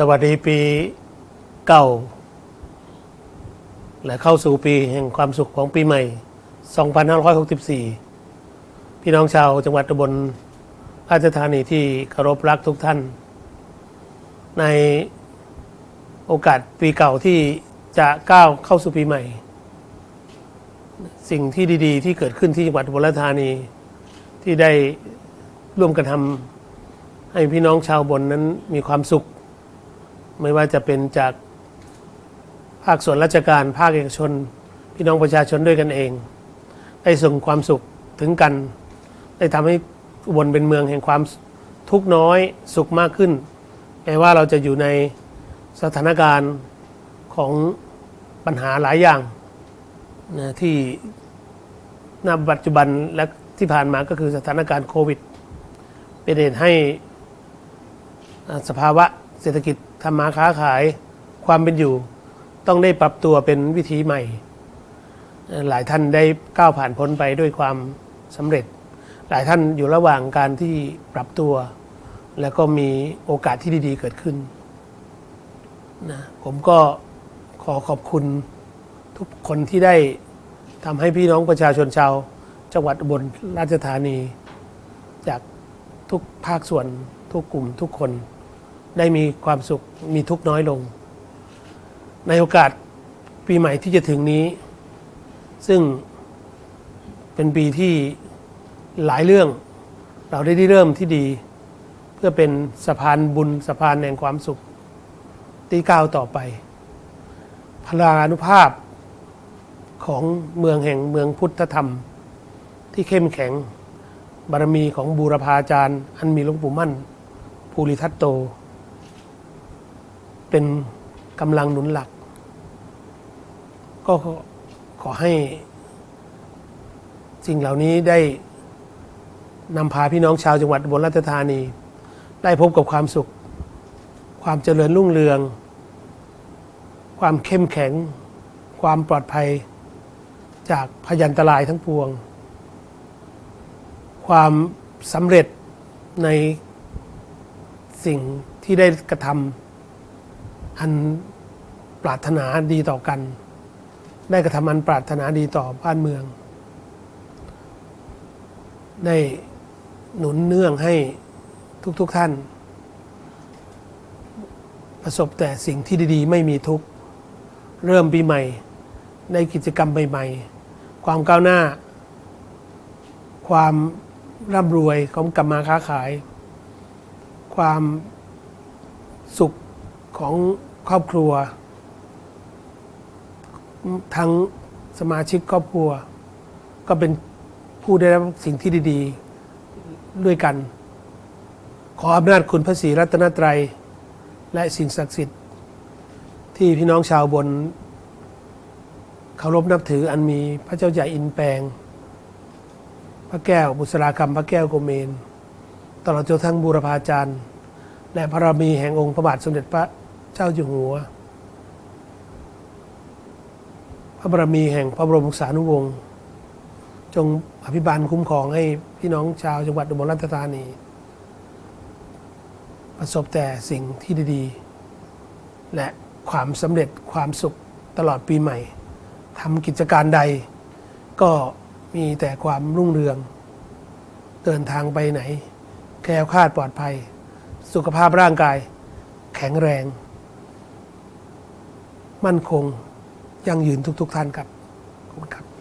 สวัสดีปีเก่า และเข้าสู่ปีแห่งความสุขของปีใหม่ 2564 พี่น้องชาวจังหวัดอุบลราชธานีที่เคารพรักทุกท่าน ในโอกาสปีเก่าที่จะก้าวเข้าสู่ปีใหม่ สิ่งที่ดีๆ ที่เกิดขึ้นที่จังหวัดอุบลราชธานีที่ได้ร่วมกันทำให้พี่น้องชาวบนนั้นมีความสุข ไม่ว่าจะเป็นจากภาคส่วนราชการ ภาคเอกชน พี่น้องประชาชนด้วยกันเอง ได้ส่งความสุขถึงกัน ได้ทำให้อุบลเป็นเมืองแห่งความทุกน้อยสุขมากขึ้นแม้ว่าเราจะอยู่ในสถานการณ์ของปัญหาหลายอย่างนะที่ณปัจจุบันและที่ผ่านมาก็คือสถานการณ์โควิด เป็นเหตุให้สภาวะเศรษฐกิจ ทำมาค้าขายความเป็นอยู่ ต้องได้ปรับตัวเป็นวิธีใหม่ หลายท่านได้ก้าวผ่านพ้นไปด้วยความสำเร็จ หลายท่านอยู่ระหว่างการที่ปรับตัว แล้วก็มีโอกาสที่ดี ๆ เกิดขึ้นนะผมก็ขอขอบคุณทุกคนที่ได้ทำให้พี่น้องประชาชนชาว จังหวัดอุบลราชธานี จากทุกภาคส่วนทุกกลุ่มทุกคน ได้มีความสุขมีทุกข์น้อยลง ในโอกาสปีใหม่ที่จะถึงนี้ ซึ่งเป็นปีที่หลายเรื่อง เราได้ได้เริ่มที่ดี เพื่อเป็นสะพานบุญสะพานแห่งความสุขที่ก้าวต่อไป พลานุภาพของเมืองแห่งเมืองพุทธธรรม ที่เข้มแข็งบารมีของบูรพาจารย์ อันมีหลวงปู่มั่น ภูริทัตโต เป็นกำลังหนุนหลัก ก็ขอให้สิ่งเหล่านี้ได้นำพาพี่น้องชาวจังหวัดบลราชธานี ได้พบกับความสุข ความเจริญรุ่งเรือง ความเข้มแข็ง ความปลอดภัย จากพยันตรายทั้งปวง ความสำเร็จในสิ่งที่ได้กระทำ อันปรารถนาดีต่อกัน ได้กระทำอันปรารถนาดีต่อบ้านเมือง ได้หนุนเนื่องให้ทุกๆทท่าน ประสบแต่สิ่งที่ดี ๆ ไม่มีทุกข์เริ่มปีใหม่ในกิจกรรมใหม่ ๆ ความก้าวหน้า ความร่ำรวยของกรรมาค้าขาย ความสุขของ ครอบครัว ทั้งสมาชิกครอบครัว ก็เป็นผู้ได้รับสิ่งที่ดีๆด้วยกัน ขออำนาจคุณพระศรีรัตนตรัย และสิ่งศักดิ์สิทธิ์ ที่พี่น้องชาวบนเคารพนับถืออันมีพระเจ้าใหญ่อินแปลง พระแก้วบุษราคำพระแก้วโกเมน ตลอดจนทั้งบูรพาจารย์ และพระบารมีแห่งองค์พระบาทสมเด็จพระ เจ้าอยู่หัว พระบารมีแห่งพระบรมสานุวงศ์จงอภิบาลคุ้มครองให้พี่น้องชาวจังหวัดอุบลราชธานี ประสบแต่สิ่งที่ดีๆ และความสำเร็จความสุขตลอดปีใหม่ทำกิจการใด ก็มีแต่ความรุ่งเรือง เดินทางไปไหน แคล้วคลาดปลอดภัย สุขภาพร่างกาย แข็งแรง มั่นคงยั่งยืนทุกๆท่านครับขอบคุณครับ